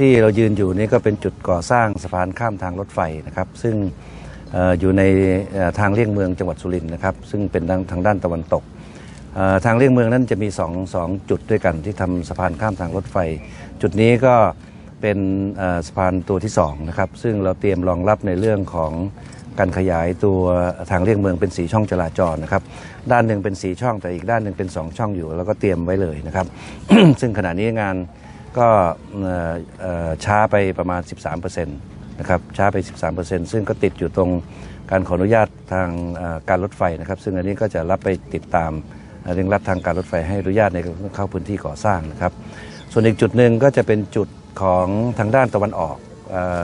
ที่เรายืนอยู่นี่ก็เป็นจุดก่อสร้างสะพานข้ามทางรถไฟนะครับ ซึ่งออยู่ในทางเลี่ยงเมืองจังหวัดสุรินทร์นะครับ ซึ่งเป็นทางทางด้านตะวันตก ทางเลี่ยงเมืองนั้นจะมีสองสองจุดด้วยกันที่ทำสะพานข้ามทางรถไฟ จุดนี้ก็เป็นสะพานตัวที่สองนะครับ ซึ่งเราเตรียมรองรับในเรื่องของการขยายตัวทางเลี่ยงเมืองเป็นสีช่องจราจรนะครับ ด้านหนึ่งเป็นสีช่องแต่อีกด้านหนึ่งเป็นสองช่องอยู่ แล้วก็เตรียมไว้เลยนะครับ ซึ่งขณะนี้งาน ก็ช้าไปประมาณ 13%นะครับช้าไป 13%ซึ่งก็ติดอยู่ตรงการขออนุญาตทางการรถไฟนะครับ ซึ่งอันนี้ก็จะรับไปติดตามเร่งรัดทางการรถไฟให้อนุญาตในการเข้าพื้นที่ก่อสร้างนะครับ ส่วนอีกจุดหนึ่งก็จะเป็นจุดของทางด้านตะวันออก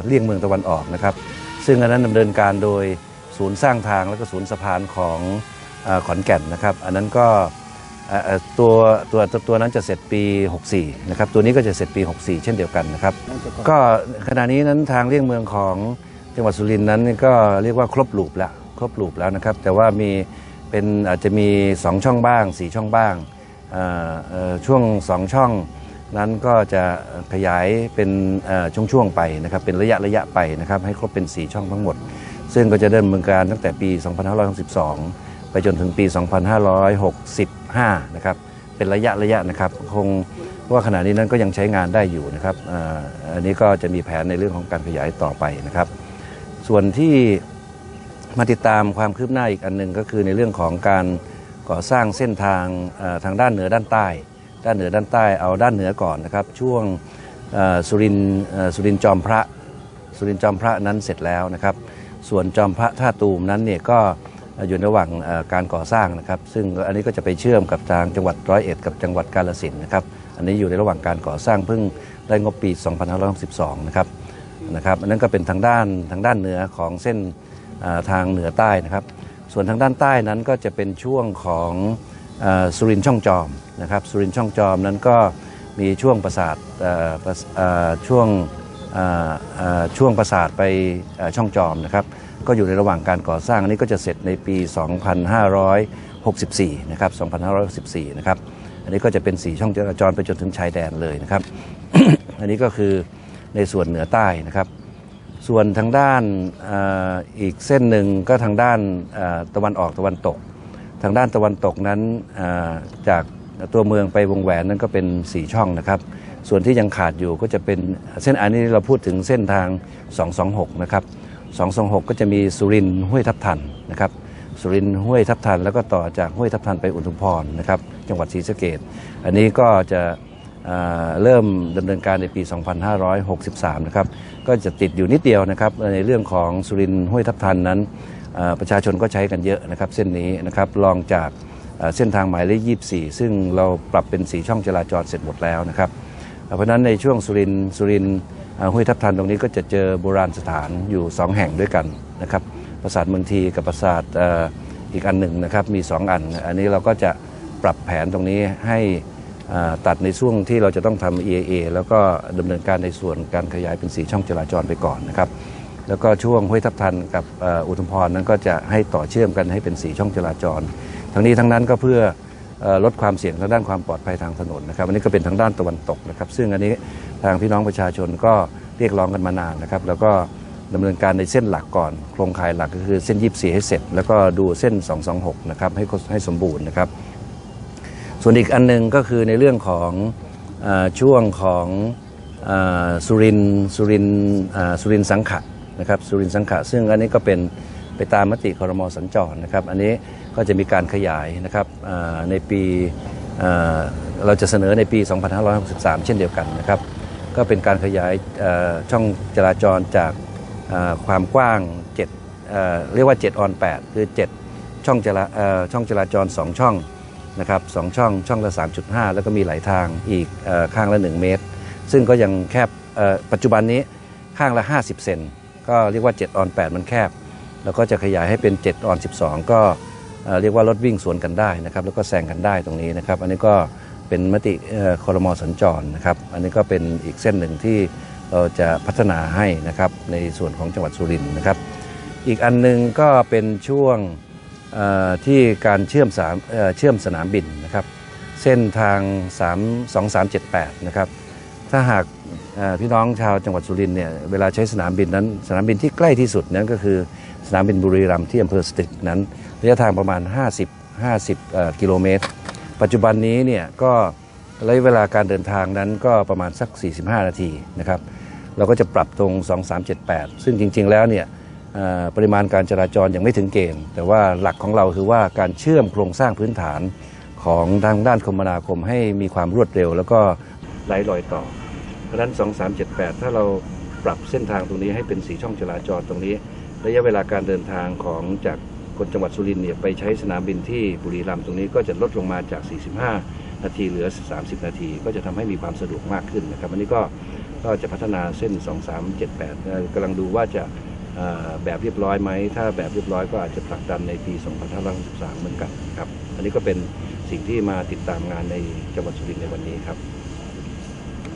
เลี่ยงเมืองตะวันออกนะครับ ซึ่งอันนั้นดำเนินการโดยศูนย์สร้างทางและก็ศูนย์สะพานของอขอนแก่นนะครับ อันนั้นก็ ตัวตัวตัวตัวนั้นจะเสร็จปี 64 นะครับ ตัวนี้ก็จะเสร็จปี 64 เช่นเดียวกันนะครับ ก็ขณะนี้นั้นทางเลี่ยงเมืองของจังหวัดสุรินทร์นั้นก็เรียกว่าครบลูปแล้วครบลูปแล้วนะครับ แต่ว่ามีเป็นอาจจะมี 2 ช่องบ้าง 4 ช่องบ้างเอ่อเอ่อช่วง 2 ช่องนั้นก็จะขยายเป็นเอ่อช่วงๆไปนะครับ เป็นระยะระยะไปนะครับ ให้ครบเป็น 4 ช่องทั้งหมด ซึ่งก็จะเริ่มดำเนินการตั้งแต่ปี 2562 ไปจนถึงปี 5นะครับเป็นระยะระยะนะครับคงว่าขณะนี้นั้นก็ยังใช้งานได้อยู่นะครับอันนี้ก็จะมีแผนในเรื่องของการขยายต่อไปนะครับ ส่วนที่มาติดตามความคืบหน้าอีกอันหนึ่งก็คือในเรื่องของการก่อสร้างเส้นทางทางด้านเหนือด้านใต้ ด้านเหนือด้านใต้เอาด้านเหนือก่อนนะครับ ช่วงสุรินสุรินทร์จอมพระสุรินทร์จอมพระนั้นเสร็จแล้วนะครับ ส่วนจอมพระท่าตูมนั้นเนี่ยก็ อยู่ระหว่างการก่อสร้างนะครับ ซึ่งอันนี้ก็จะไปเชื่อมกับทางจังหวัดร้อยเอ็ดกับจังหวัดกาฬสินนะครับ อันนี้อยู่ในระหว่างการก่อสร้างเพิ่งได้งบปี 2562 นะครับนะครับอันนั้นก็เป็นทางด้านทางด้านเหนือของเส้นทางเหนือใต้นะครับ ส่วนทางด้านใต้นั้นก็จะเป็นช่วงของอสุรินทร์ช่องจอมนะครับ สุรินทร์ช่องจอมนั้นก็มีช่วงประสาทเอ่อประสเอ่อช่วงช่วงประสาทไปช่องจอมนะครับ ก็อยู่ในระหว่างการก่อสร้างอันนี้ก็จะเสร็จในปี 2564 นะครับ 2564 นะครับ อันนี้ก็จะเป็นสีช่องจราจรไปจนถึงชายแดนเลยนะครับ อันนี้ก็คือในส่วนเหนือใต้นะครับ ส่วนทางด้านอ,อีกเส้นหนึ่งก็ทางด้านตะวันออกตะวันตก ทางด้านตะวันตกนั้นจากตัวเมืองไปวงแหวนนั้นก็เป็นสีช่องนะครับ ส่วนที่ยังขาดอยู่ก็จะเป็นเส้นอันนี้เราพูดถึงเส้นทาง 226 นะครับ 226 ก็จะมีสุรินห้วยทับทันนะครับสุรินห้วยทับทันแล้วก็ต่อจากห้วยทับทันไปอุทุมพรนะครับจังหวัดศรีสะเกดอันนี้ก็จะเเริ่มดำเนินการในปี 2563 นะครับ ก็จะติดอยู่นิดเดียวนะครับ ในเรื่องของสุรินห้วยทับทันนั้น ประชาชนก็ใช้กันเยอะนะครับ เส้นนี้นะครับรองจากเส้นทางหมายเลข 24 ซึ่งเราปรับเป็นสีช่องจราจรเสร็จหมดแล้วนะครับ เพราะฉะนั้นในช่วงสุรินสุรินทร์ ห้วยทับทันตรงนี้ก็จะเจอโบราณสถานอยู่ 2 แห่งด้วยกันนะครับปราสาทเมืองทีกับปราสาทอ,อีกอันหนึ่งนะครับมี 2 อัน อันนี้เราก็จะปรับแผนตรงนี้ให้ตัดในช่วงที่เราจะต้องทำ EAA แล้วก็ดำเนินการในส่วนการขยายเป็นสีช่องจราจรไปก่อนนะครับแล้วก็ช่วงห้วยทับทันกับอุทุมพรนั้นก็จะให้ต่อเชื่อมกันให้เป็นสีช่องจราจร ทั้งนี้ทั้งนั้นก็เพื่อ ลดความเสี่ยงทางด้านความปลอดภัยทางถนนนะครับอันนี้ก็เป็นทางด้านตะวันตกนะครับ ซึ่งอันนี้ทางพี่น้องประชาชนก็เรียกร้องกันมานานนะครับ แล้วก็ดำเนินการในเส้นหลักก่อน โครงข่ายหลักก็คือเส้น24ให้เสร็จ แล้วก็ดูเส้น 226 นะครับให้ให้สมบูรณ์นะครับ ส่วนอีกอันหนึงก็คือในเรื่องของอช่วงของอสุรินสุรินสุรินสังขะนะครับสุรินสังขะซึ่งอันนี้ก็เป็น ไปตามมติคอรมอสัญจรนะครับ อันนี้ก็จะมีการขยายนะครับในปีเราจะเสนอในปี 2563 เช่นเดียวกันนะครับ ก็เป็นการขยายช่องจราจรจากความกว้าง7เอ่อเรียกว่า 7 ออน 8 คือ 7 ช่องจราช่องจราจร 2 ช่องนะครับสองช่องช่องละ 3.5 แล้วก็มีหลายทางอีกอข้างละ 1 เมตร ซึ่งก็ยังแคบปัจจุบันนี้ข้างละ 50 เซนก็เรียกว่า 7 ออน 8 มันแคบ แล้วก็จะขยายให้เป็น 7 ออน 12 ก็เอ่อเรียกว่ารถวิ่งสวนกันได้นะครับแล้วก็แซงกันได้ตรงนี้นะครับ อันนี้ก็เป็นมติเอ่อรมสัญจรนะครับอันนี้ก็เป็นอีกเส้นหนึ่งที่เราจะพัฒนาให้นะครับในส่วนของจังหวัดสุรินทร์นะครับ อีกอันหนึงก็เป็นช่วงที่การเชื่อมสามเชื่อมสนามบินนะครับ เส้นทาง 3 2378 นะครับ ถ้าหาก พี่น้องชาวจังหวัดสุรินเนี่ยเวลาใช้สนามบินนั้น สนามบินที่ใกล้ที่สุดนั้นก็คือสนามบินบุรีรัมย์ที่อำเภอสตึกนั้นระยะทางประมาณ 50 50กิโลเมตร ปัจจุบันนี้เนี่ยก็ระยะเวลาการเดินทางนั้นก็ประมาณสัก 45 นาทีนะครับเราก็จะปรับตรง 2378 ซึ่งจริง ๆ แล้วเนี่ยปริมาณการจราจรยังไม่ถึงเกณฑ์ แต่ว่าหลักของเราคือว่าการเชื่อมโครงสร้างพื้นฐานของทางด้านคมนาคมให้มีความรวดเร็ว แล้วก็ไหลรอยต่อ เพราะนั้น 2378 ถ้าเราปรับเส้นทางตรงนี้ให้เป็น4ช่องจราจรตรงนี้ ระยะเวลาการเดินทางของจากคนจังหวัดสุรินทร์เนี่ยไปใช้สนามบินที่บุรีรัมย์ตรงนี้ก็จะลดลงมาจาก 45 นาทีเหลือ 30 นาที ก็จะทำให้มีความสะดวกมากขึ้นนะครับอันนี้ก็ก็จะพัฒนาเส้น 2378นะกำลังดูว่าจะแบบเรียบร้อยไหม ถ้าแบบเรียบร้อยก็อาจจะผลักดันในปี 2563 เหมือนกันครับ อันนี้ก็เป็นสิ่งที่มาติดตามงานในจังหวัดสุรินทร์ในวันนี้ครับ